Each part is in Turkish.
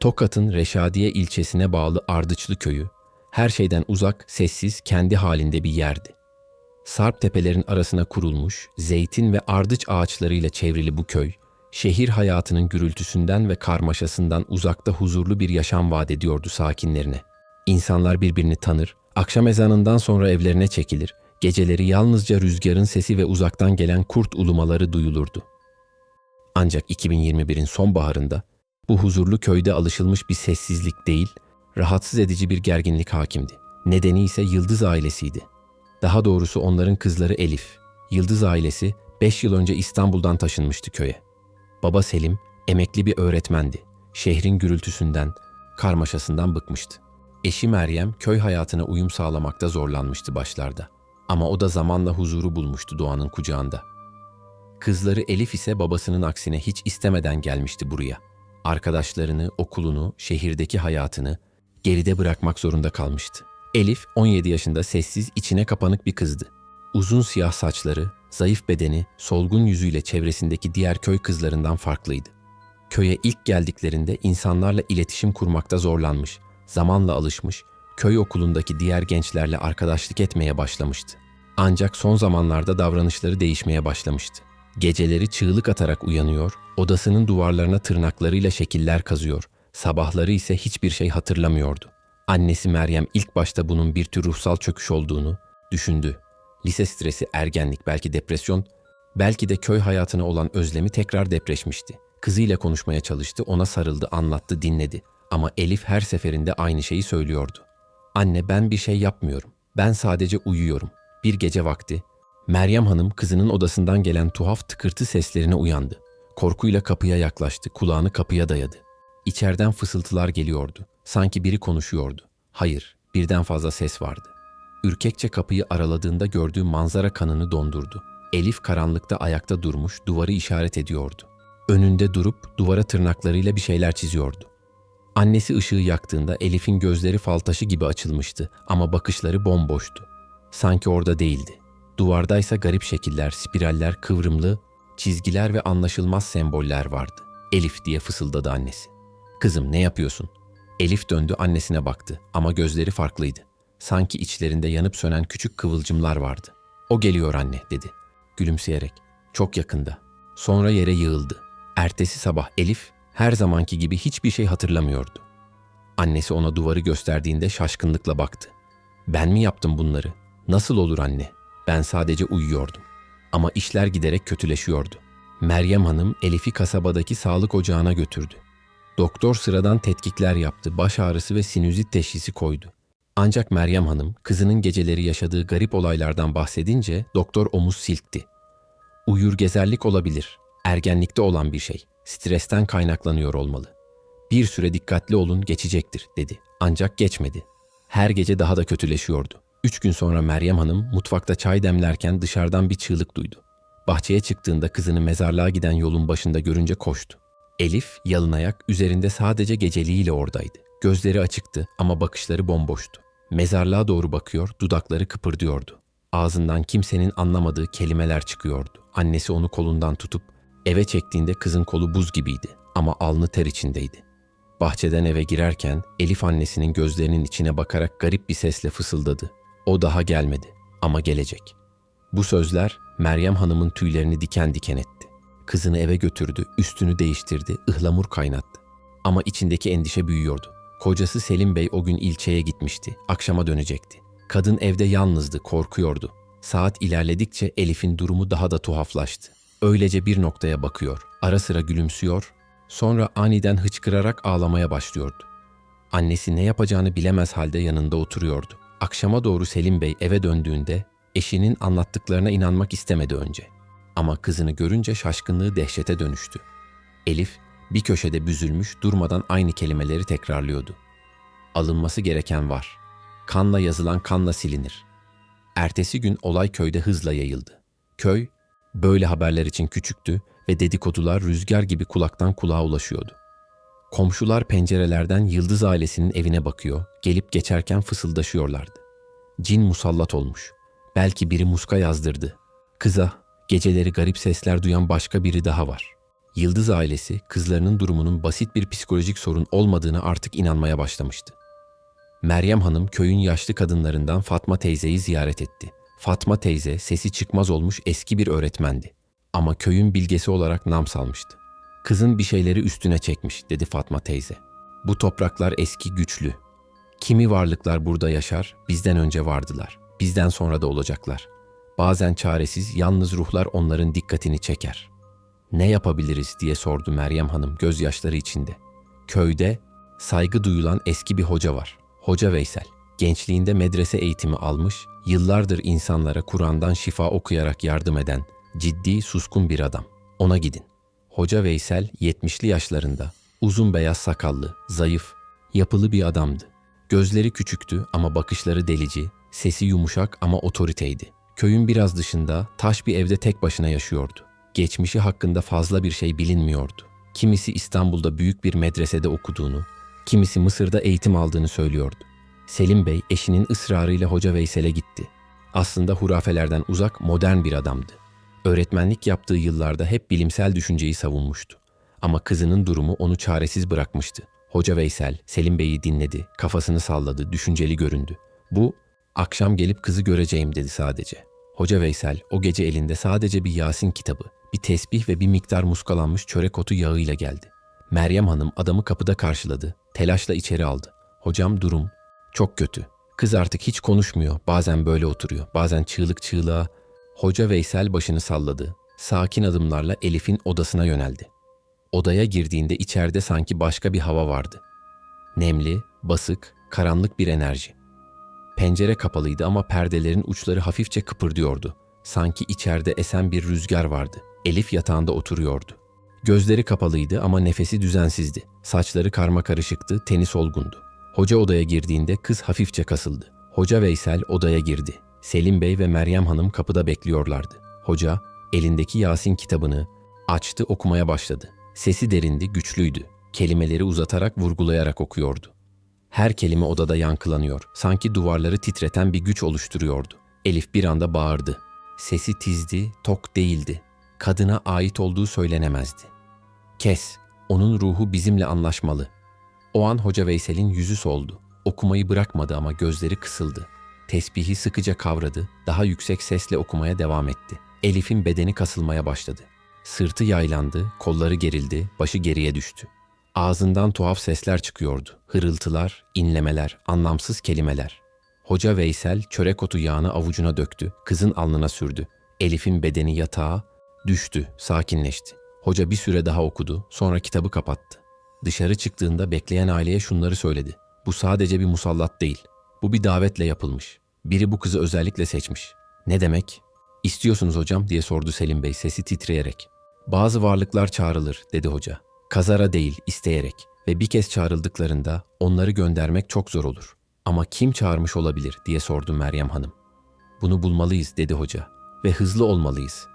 Tokat'ın Reşadiye ilçesine bağlı Ardıçlı köyü, her şeyden uzak, sessiz, kendi halinde bir yerdi. Sarp tepelerin arasına kurulmuş, zeytin ve ardıç ağaçlarıyla çevrili bu köy, şehir hayatının gürültüsünden ve karmaşasından uzakta huzurlu bir yaşam vaat ediyordu sakinlerine. İnsanlar birbirini tanır, akşam ezanından sonra evlerine çekilir, geceleri yalnızca rüzgarın sesi ve uzaktan gelen kurt ulumaları duyulurdu. Ancak 2021'in sonbaharında bu huzurlu köyde alışılmış bir sessizlik değil, rahatsız edici bir gerginlik hakimdi. Nedeni ise Yıldız ailesiydi. Daha doğrusu onların kızları Elif. Yıldız ailesi 5 yıl önce İstanbul'dan taşınmıştı köye. Baba Selim emekli bir öğretmendi. Şehrin gürültüsünden, karmaşasından bıkmıştı. Eşi Meryem köy hayatına uyum sağlamakta zorlanmıştı başlarda. Ama o da zamanla huzuru bulmuştu doğanın kucağında. Kızları Elif ise babasının aksine hiç istemeden gelmişti buraya. Arkadaşlarını, okulunu, şehirdeki hayatını geride bırakmak zorunda kalmıştı. Elif 17 yaşında sessiz, içine kapanık bir kızdı. Uzun siyah saçları, zayıf bedeni, solgun yüzüyle çevresindeki diğer köy kızlarından farklıydı. Köye ilk geldiklerinde insanlarla iletişim kurmakta zorlanmış, zamanla alışmış, köy okulundaki diğer gençlerle arkadaşlık etmeye başlamıştı. Ancak son zamanlarda davranışları değişmeye başlamıştı. Geceleri çığlık atarak uyanıyor, odasının duvarlarına tırnaklarıyla şekiller kazıyor, sabahları ise hiçbir şey hatırlamıyordu. Annesi Meryem ilk başta bunun bir tür ruhsal çöküş olduğunu düşündü. Lise stresi, ergenlik, belki depresyon, belki de köy hayatına olan özlemi tekrar depreşmişti. Kızıyla konuşmaya çalıştı, ona sarıldı, anlattı, dinledi. Ama Elif her seferinde aynı şeyi söylüyordu. Anne ben bir şey yapmıyorum. Ben sadece uyuyorum. Bir gece vakti Meryem Hanım kızının odasından gelen tuhaf tıkırtı seslerine uyandı. Korkuyla kapıya yaklaştı, kulağını kapıya dayadı. İçeriden fısıltılar geliyordu. Sanki biri konuşuyordu. Hayır, birden fazla ses vardı. Ürkekçe kapıyı araladığında gördüğü manzara kanını dondurdu. Elif karanlıkta ayakta durmuş, duvarı işaret ediyordu. Önünde durup duvara tırnaklarıyla bir şeyler çiziyordu. Annesi ışığı yaktığında Elif'in gözleri fal taşı gibi açılmıştı ama bakışları bomboştu. Sanki orada değildi. Duvardaysa garip şekiller, spiraller, kıvrımlı, çizgiler ve anlaşılmaz semboller vardı. Elif diye fısıldadı annesi. Kızım ne yapıyorsun? Elif döndü annesine baktı ama gözleri farklıydı. Sanki içlerinde yanıp sönen küçük kıvılcımlar vardı. O geliyor anne dedi. Gülümseyerek. Çok yakında. Sonra yere yığıldı. Ertesi sabah Elif her zamanki gibi hiçbir şey hatırlamıyordu. Annesi ona duvarı gösterdiğinde şaşkınlıkla baktı. Ben mi yaptım bunları? Nasıl olur anne? Ben sadece uyuyordum. Ama işler giderek kötüleşiyordu. Meryem Hanım Elif'i kasabadaki sağlık ocağına götürdü. Doktor sıradan tetkikler yaptı, baş ağrısı ve sinüzit teşhisi koydu. Ancak Meryem Hanım kızının geceleri yaşadığı garip olaylardan bahsedince doktor omuz silkti. Uyur gezerlik olabilir, ergenlikte olan bir şey, stresten kaynaklanıyor olmalı. Bir süre dikkatli olun geçecektir dedi. Ancak geçmedi. Her gece daha da kötüleşiyordu. Üç gün sonra Meryem Hanım mutfakta çay demlerken dışarıdan bir çığlık duydu. Bahçeye çıktığında kızını mezarlığa giden yolun başında görünce koştu. Elif yalın ayak üzerinde sadece geceliğiyle oradaydı. Gözleri açıktı ama bakışları bomboştu. Mezarlığa doğru bakıyor, dudakları kıpırdıyordu. Ağzından kimsenin anlamadığı kelimeler çıkıyordu. Annesi onu kolundan tutup eve çektiğinde kızın kolu buz gibiydi ama alnı ter içindeydi. Bahçeden eve girerken Elif annesinin gözlerinin içine bakarak garip bir sesle fısıldadı. O daha gelmedi ama gelecek. Bu sözler Meryem Hanım'ın tüylerini diken diken etti. Kızını eve götürdü, üstünü değiştirdi, ıhlamur kaynattı. Ama içindeki endişe büyüyordu. Kocası Selim Bey o gün ilçeye gitmişti. Akşama dönecekti. Kadın evde yalnızdı, korkuyordu. Saat ilerledikçe Elif'in durumu daha da tuhaflaştı. Öylece bir noktaya bakıyor, ara sıra gülümsüyor, sonra aniden hıçkırarak ağlamaya başlıyordu. Annesi ne yapacağını bilemez halde yanında oturuyordu. Akşama doğru Selim Bey eve döndüğünde eşinin anlattıklarına inanmak istemedi önce. Ama kızını görünce şaşkınlığı dehşete dönüştü. Elif bir köşede büzülmüş durmadan aynı kelimeleri tekrarlıyordu. Alınması gereken var. Kanla yazılan kanla silinir. Ertesi gün olay köyde hızla yayıldı. Köy böyle haberler için küçüktü ve dedikodular rüzgar gibi kulaktan kulağa ulaşıyordu. Komşular pencerelerden Yıldız ailesinin evine bakıyor, gelip geçerken fısıldaşıyorlardı. Cin musallat olmuş. Belki biri muska yazdırdı. Kıza, geceleri garip sesler duyan başka biri daha var. Yıldız ailesi kızlarının durumunun basit bir psikolojik sorun olmadığını artık inanmaya başlamıştı. Meryem Hanım köyün yaşlı kadınlarından Fatma teyzeyi ziyaret etti. Fatma teyze sesi çıkmaz olmuş eski bir öğretmendi. Ama köyün bilgesi olarak nam salmıştı. Kızın bir şeyleri üstüne çekmiş dedi Fatma teyze. Bu topraklar eski güçlü. Kimi varlıklar burada yaşar, bizden önce vardılar. Bizden sonra da olacaklar. Bazen çaresiz, yalnız ruhlar onların dikkatini çeker. Ne yapabiliriz diye sordu Meryem Hanım gözyaşları içinde. Köyde saygı duyulan eski bir hoca var. Hoca Veysel. Gençliğinde medrese eğitimi almış, yıllardır insanlara Kur'an'dan şifa okuyarak yardım eden, ciddi, suskun bir adam. Ona gidin. Hoca Veysel 70'li yaşlarında, uzun beyaz sakallı, zayıf, yapılı bir adamdı. Gözleri küçüktü ama bakışları delici, sesi yumuşak ama otoriteydi. Köyün biraz dışında taş bir evde tek başına yaşıyordu. Geçmişi hakkında fazla bir şey bilinmiyordu. Kimisi İstanbul'da büyük bir medresede okuduğunu, kimisi Mısır'da eğitim aldığını söylüyordu. Selim Bey eşinin ısrarıyla Hoca Veysel'e gitti. Aslında hurafelerden uzak modern bir adamdı. Öğretmenlik yaptığı yıllarda hep bilimsel düşünceyi savunmuştu. Ama kızının durumu onu çaresiz bırakmıştı. Hoca Veysel, Selim Bey'i dinledi, kafasını salladı, düşünceli göründü. Bu, akşam gelip kızı göreceğim dedi sadece. Hoca Veysel o gece elinde sadece bir Yasin kitabı, bir tesbih ve bir miktar muskalanmış çörek otu yağıyla geldi. Meryem Hanım adamı kapıda karşıladı, telaşla içeri aldı. Hocam durum çok kötü. Kız artık hiç konuşmuyor, bazen böyle oturuyor, bazen çığlık çığlığa. Hoca Veysel başını salladı. Sakin adımlarla Elif'in odasına yöneldi. Odaya girdiğinde içeride sanki başka bir hava vardı. Nemli, basık, karanlık bir enerji. Pencere kapalıydı ama perdelerin uçları hafifçe kıpırdıyordu. Sanki içeride esen bir rüzgar vardı. Elif yatağında oturuyordu. Gözleri kapalıydı ama nefesi düzensizdi. Saçları karma karışıktı, teni solgundu. Hoca odaya girdiğinde kız hafifçe kasıldı. Hoca Veysel odaya girdi. Selim Bey ve Meryem Hanım kapıda bekliyorlardı. Hoca elindeki Yasin kitabını açtı okumaya başladı. Sesi derindi, güçlüydü. Kelimeleri uzatarak, vurgulayarak okuyordu. Her kelime odada yankılanıyor. Sanki duvarları titreten bir güç oluşturuyordu. Elif bir anda bağırdı. Sesi tizdi, tok değildi. Kadına ait olduğu söylenemezdi. Kes, onun ruhu bizimle anlaşmalı. O an Hoca Veysel'in yüzü soldu. Okumayı bırakmadı ama gözleri kısıldı. Tesbihi sıkıca kavradı, daha yüksek sesle okumaya devam etti. Elif'in bedeni kasılmaya başladı. Sırtı yaylandı, kolları gerildi, başı geriye düştü. Ağzından tuhaf sesler çıkıyordu. Hırıltılar, inlemeler, anlamsız kelimeler. Hoca Veysel çörek otu yağını avucuna döktü, kızın alnına sürdü. Elif'in bedeni yatağa düştü, sakinleşti. Hoca bir süre daha okudu, sonra kitabı kapattı. Dışarı çıktığında bekleyen aileye şunları söyledi. Bu sadece bir musallat değil. Bu bir davetle yapılmış. Biri bu kızı özellikle seçmiş. Ne demek? İstiyorsunuz hocam diye sordu Selim Bey sesi titreyerek. Bazı varlıklar çağrılır dedi hoca. Kazara değil isteyerek ve bir kez çağrıldıklarında onları göndermek çok zor olur. Ama kim çağırmış olabilir diye sordu Meryem Hanım. Bunu bulmalıyız dedi hoca ve hızlı olmalıyız.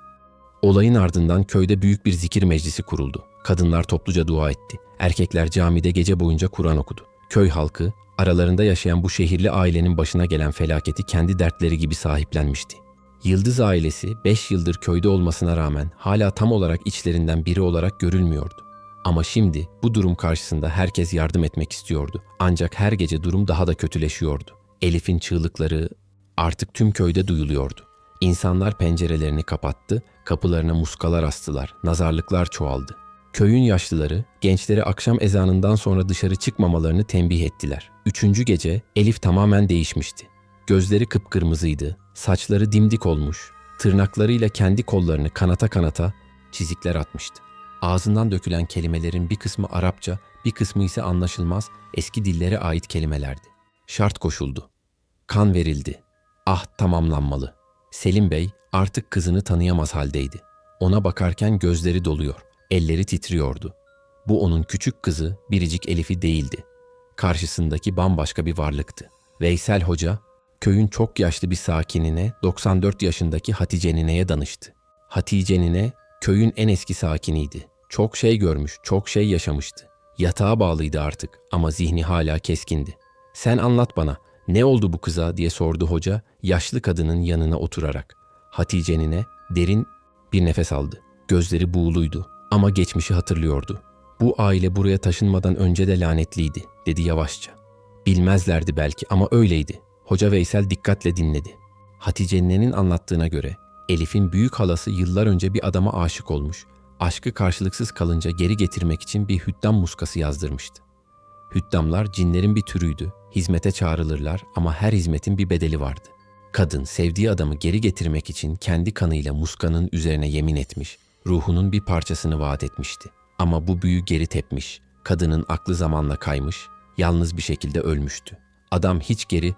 Olayın ardından köyde büyük bir zikir meclisi kuruldu. Kadınlar topluca dua etti. Erkekler camide gece boyunca Kur'an okudu. Köy halkı aralarında yaşayan bu şehirli ailenin başına gelen felaketi kendi dertleri gibi sahiplenmişti. Yıldız ailesi 5 yıldır köyde olmasına rağmen hala tam olarak içlerinden biri olarak görülmüyordu. Ama şimdi bu durum karşısında herkes yardım etmek istiyordu. Ancak her gece durum daha da kötüleşiyordu. Elif'in çığlıkları artık tüm köyde duyuluyordu. İnsanlar pencerelerini kapattı, kapılarına muskalar astılar, nazarlıklar çoğaldı. Köyün yaşlıları gençleri akşam ezanından sonra dışarı çıkmamalarını tembih ettiler. Üçüncü gece Elif tamamen değişmişti. Gözleri kıpkırmızıydı, saçları dimdik olmuş, tırnaklarıyla kendi kollarını kanata kanata çizikler atmıştı. Ağzından dökülen kelimelerin bir kısmı Arapça, bir kısmı ise anlaşılmaz eski dillere ait kelimelerdi. Şart koşuldu. Kan verildi. Ah tamamlanmalı. Selim Bey artık kızını tanıyamaz haldeydi. Ona bakarken gözleri doluyor, elleri titriyordu. Bu onun küçük kızı biricik Elif'i değildi. Karşısındaki bambaşka bir varlıktı. Veysel Hoca, köyün çok yaşlı bir sakinine 94 yaşındaki Hatice nineye danıştı. Hatice nine köyün en eski sakiniydi. Çok şey görmüş, çok şey yaşamıştı. Yatağa bağlıydı artık ama zihni hala keskindi. Sen anlat bana, ne oldu bu kıza diye sordu hoca yaşlı kadının yanına oturarak. Hatice nine derin bir nefes aldı. Gözleri buğuluydu Ama geçmişi hatırlıyordu. Bu aile buraya taşınmadan önce de lanetliydi, dedi yavaşça. Bilmezlerdi belki ama öyleydi. Hoca Veysel dikkatle dinledi. Hatice nenenin anlattığına göre Elif'in büyük halası yıllar önce bir adama aşık olmuş, aşkı karşılıksız kalınca geri getirmek için bir hüddam muskası yazdırmıştı. Hüddamlar cinlerin bir türüydü, hizmete çağrılırlar ama her hizmetin bir bedeli vardı. Kadın sevdiği adamı geri getirmek için kendi kanıyla muskanın üzerine yemin etmiş, ruhunun bir parçasını vaat etmişti. Ama bu büyü geri tepmiş, kadının aklı zamanla kaymış, yalnız bir şekilde ölmüştü. Adam hiç geri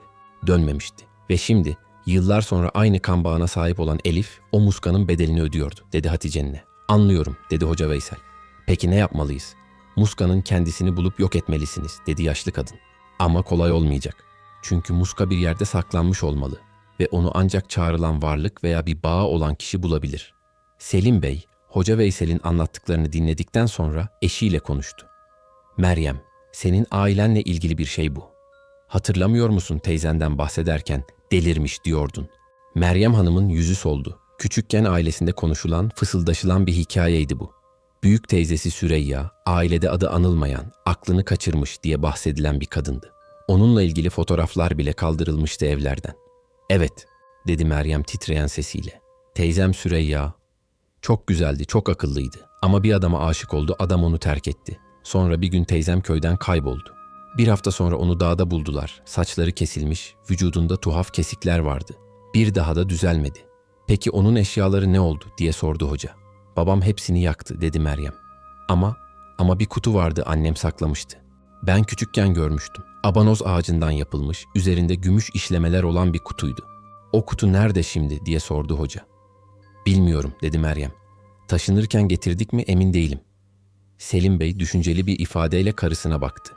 dönmemişti. Ve şimdi yıllar sonra aynı kan bağına sahip olan Elif o muskanın bedelini ödüyordu dedi Hatice'nine. Anlıyorum dedi Hoca Veysel. Peki ne yapmalıyız? Muskanın kendisini bulup yok etmelisiniz dedi yaşlı kadın. Ama kolay olmayacak. Çünkü muska bir yerde saklanmış olmalı ve onu ancak çağrılan varlık veya bir bağı olan kişi bulabilir. Selim Bey, Hoca Veysel'in anlattıklarını dinledikten sonra eşiyle konuştu. Meryem, senin ailenle ilgili bir şey bu. Hatırlamıyor musun teyzenden bahsederken delirmiş diyordun. Meryem Hanım'ın yüzü soldu. Küçükken ailesinde konuşulan, fısıldaşılan bir hikayeydi bu. Büyük teyzesi Süreyya, ailede adı anılmayan, aklını kaçırmış diye bahsedilen bir kadındı. Onunla ilgili fotoğraflar bile kaldırılmıştı evlerden. Evet, dedi Meryem titreyen sesiyle. Teyzem Süreyya, çok güzeldi, çok akıllıydı. Ama bir adama aşık oldu, adam onu terk etti. Sonra bir gün teyzem köyden kayboldu. Bir hafta sonra onu dağda buldular. Saçları kesilmiş, vücudunda tuhaf kesikler vardı. Bir daha da düzelmedi. Peki onun eşyaları ne oldu diye sordu hoca. Babam hepsini yaktı dedi Meryem. Ama ama bir kutu vardı annem saklamıştı. Ben küçükken görmüştüm. Abanoz ağacından yapılmış, üzerinde gümüş işlemeler olan bir kutuydu. O kutu nerede şimdi diye sordu hoca. Bilmiyorum dedi Meryem. Taşınırken getirdik mi emin değilim. Selim Bey düşünceli bir ifadeyle karısına baktı.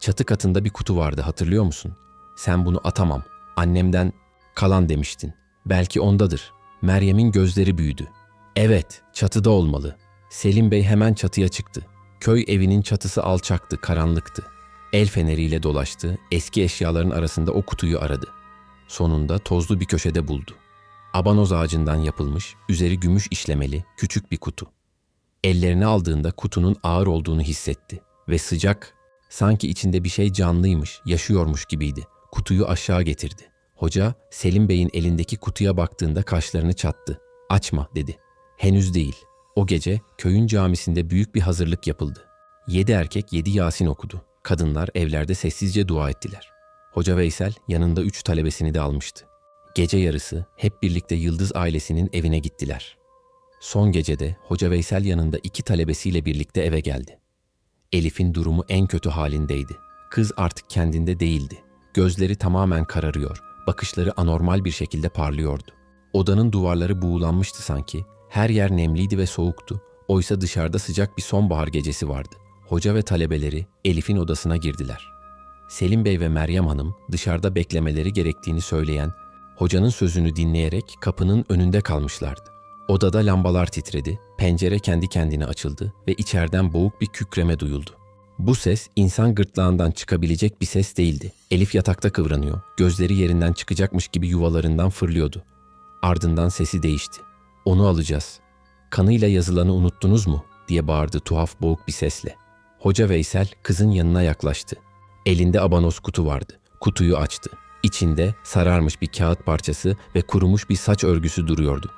Çatı katında bir kutu vardı hatırlıyor musun? Sen bunu atamam. Annemden kalan demiştin. Belki ondadır. Meryem'in gözleri büyüdü. Evet, çatıda olmalı. Selim Bey hemen çatıya çıktı. Köy evinin çatısı alçaktı, karanlıktı. El feneriyle dolaştı, eski eşyaların arasında o kutuyu aradı. Sonunda tozlu bir köşede buldu. Abanoz ağacından yapılmış, üzeri gümüş işlemeli, küçük bir kutu. Ellerine aldığında kutunun ağır olduğunu hissetti ve sıcak, sanki içinde bir şey canlıymış, yaşıyormuş gibiydi. Kutuyu aşağı getirdi. Hoca, Selim Bey'in elindeki kutuya baktığında kaşlarını çattı. Açma dedi. Henüz değil. O gece köyün camisinde büyük bir hazırlık yapıldı. Yedi erkek yedi Yasin okudu. Kadınlar evlerde sessizce dua ettiler. Hoca Veysel yanında üç talebesini de almıştı. Gece yarısı hep birlikte Yıldız ailesinin evine gittiler. Son gecede Hoca Veysel yanında iki talebesiyle birlikte eve geldi. Elif'in durumu en kötü halindeydi. Kız artık kendinde değildi. Gözleri tamamen kararıyor, bakışları anormal bir şekilde parlıyordu. Odanın duvarları buğulanmıştı sanki. Her yer nemliydi ve soğuktu. Oysa dışarıda sıcak bir sonbahar gecesi vardı. Hoca ve talebeleri Elif'in odasına girdiler. Selim Bey ve Meryem Hanım dışarıda beklemeleri gerektiğini söyleyen hocanın sözünü dinleyerek kapının önünde kalmışlardı. Odada lambalar titredi, pencere kendi kendine açıldı ve içeriden boğuk bir kükreme duyuldu. Bu ses insan gırtlağından çıkabilecek bir ses değildi. Elif yatakta kıvranıyor, gözleri yerinden çıkacakmış gibi yuvalarından fırlıyordu. Ardından sesi değişti. Onu alacağız. Kanıyla yazılanı unuttunuz mu? diye bağırdı tuhaf boğuk bir sesle. Hoca Veysel kızın yanına yaklaştı. Elinde abanos kutu vardı. Kutuyu açtı. İçinde sararmış bir kağıt parçası ve kurumuş bir saç örgüsü duruyordu.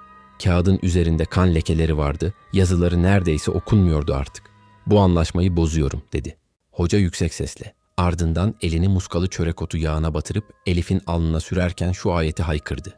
Kağıdın üzerinde kan lekeleri vardı. Yazıları neredeyse okunmuyordu artık. Bu anlaşmayı bozuyorum dedi. Hoca yüksek sesle. Ardından elini muskalı çörek otu yağına batırıp Elif'in alnına sürerken şu ayeti haykırdı.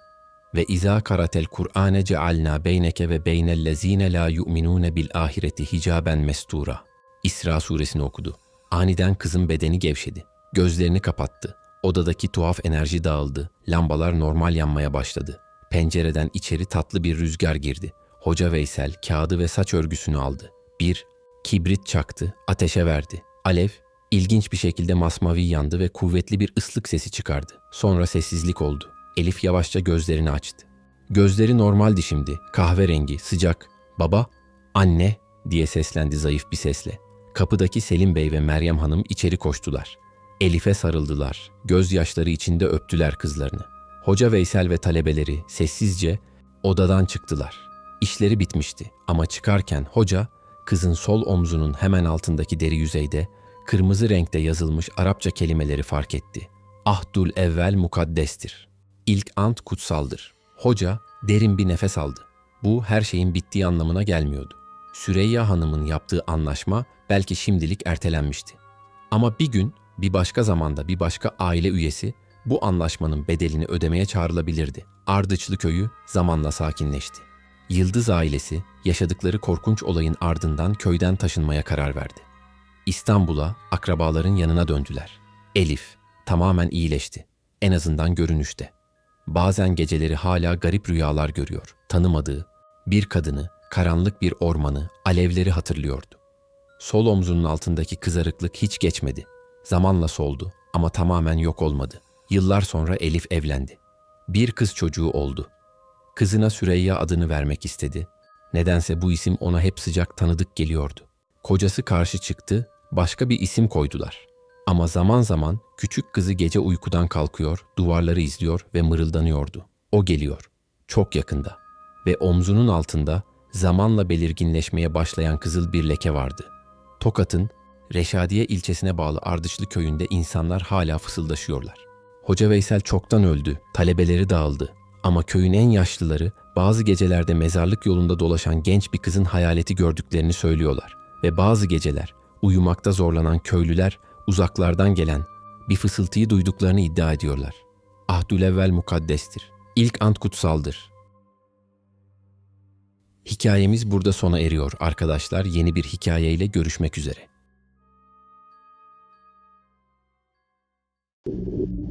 Ve izâ karatel Kur'ane cealna beyneke ve beynellezîne la yu'minûne bil ahireti hicaben mestura. İsra suresini okudu. Aniden kızın bedeni gevşedi. Gözlerini kapattı. Odadaki tuhaf enerji dağıldı. Lambalar normal yanmaya başladı. Pencereden içeri tatlı bir rüzgar girdi. Hoca Veysel kağıdı ve saç örgüsünü aldı. Bir kibrit çaktı, ateşe verdi. Alev ilginç bir şekilde masmavi yandı ve kuvvetli bir ıslık sesi çıkardı. Sonra sessizlik oldu. Elif yavaşça gözlerini açtı. Gözleri normaldi şimdi, kahverengi, sıcak. Baba, anne diye seslendi zayıf bir sesle. Kapıdaki Selim Bey ve Meryem Hanım içeri koştular. Elif'e sarıldılar. Gözyaşları içinde öptüler kızlarını. Hoca Veysel ve talebeleri sessizce odadan çıktılar. İşleri bitmişti ama çıkarken hoca Kızın sol omzunun hemen altındaki deri yüzeyde kırmızı renkte yazılmış Arapça kelimeleri fark etti. Ahdul evvel mukaddestir. İlk ant kutsaldır. Hoca derin bir nefes aldı. Bu her şeyin bittiği anlamına gelmiyordu. Süreyya Hanım'ın yaptığı anlaşma belki şimdilik ertelenmişti. Ama bir gün, bir başka zamanda bir başka aile üyesi bu anlaşmanın bedelini ödemeye çağrılabilirdi. Ardıçlı köyü zamanla sakinleşti. Yıldız ailesi yaşadıkları korkunç olayın ardından köyden taşınmaya karar verdi. İstanbul'a akrabaların yanına döndüler. Elif tamamen iyileşti. En azından görünüşte. Bazen geceleri hala garip rüyalar görüyor. Tanımadığı bir kadını, karanlık bir ormanı, alevleri hatırlıyordu. Sol omzunun altındaki kızarıklık hiç geçmedi. Zamanla soldu ama tamamen yok olmadı. Yıllar sonra Elif evlendi. Bir kız çocuğu oldu. Kızına Süreyya adını vermek istedi. Nedense bu isim ona hep sıcak tanıdık geliyordu. Kocası karşı çıktı, başka bir isim koydular. Ama zaman zaman küçük kızı gece uykudan kalkıyor, duvarları izliyor ve mırıldanıyordu. O geliyor. Çok yakında. Ve omzunun altında zamanla belirginleşmeye başlayan kızıl bir leke vardı. Tokat'ın Reşadiye ilçesine bağlı Ardıçlı köyünde insanlar hala fısıldaşıyorlar. Hoca Veysel çoktan öldü, talebeleri dağıldı. Ama köyün en yaşlıları bazı gecelerde mezarlık yolunda dolaşan genç bir kızın hayaleti gördüklerini söylüyorlar. Ve bazı geceler uyumakta zorlanan köylüler uzaklardan gelen bir fısıltıyı duyduklarını iddia ediyorlar. Ahdülevvel mukaddestir. İlk ant kutsaldır. Hikayemiz burada sona eriyor arkadaşlar. Yeni bir hikayeyle görüşmek üzere. Thank you.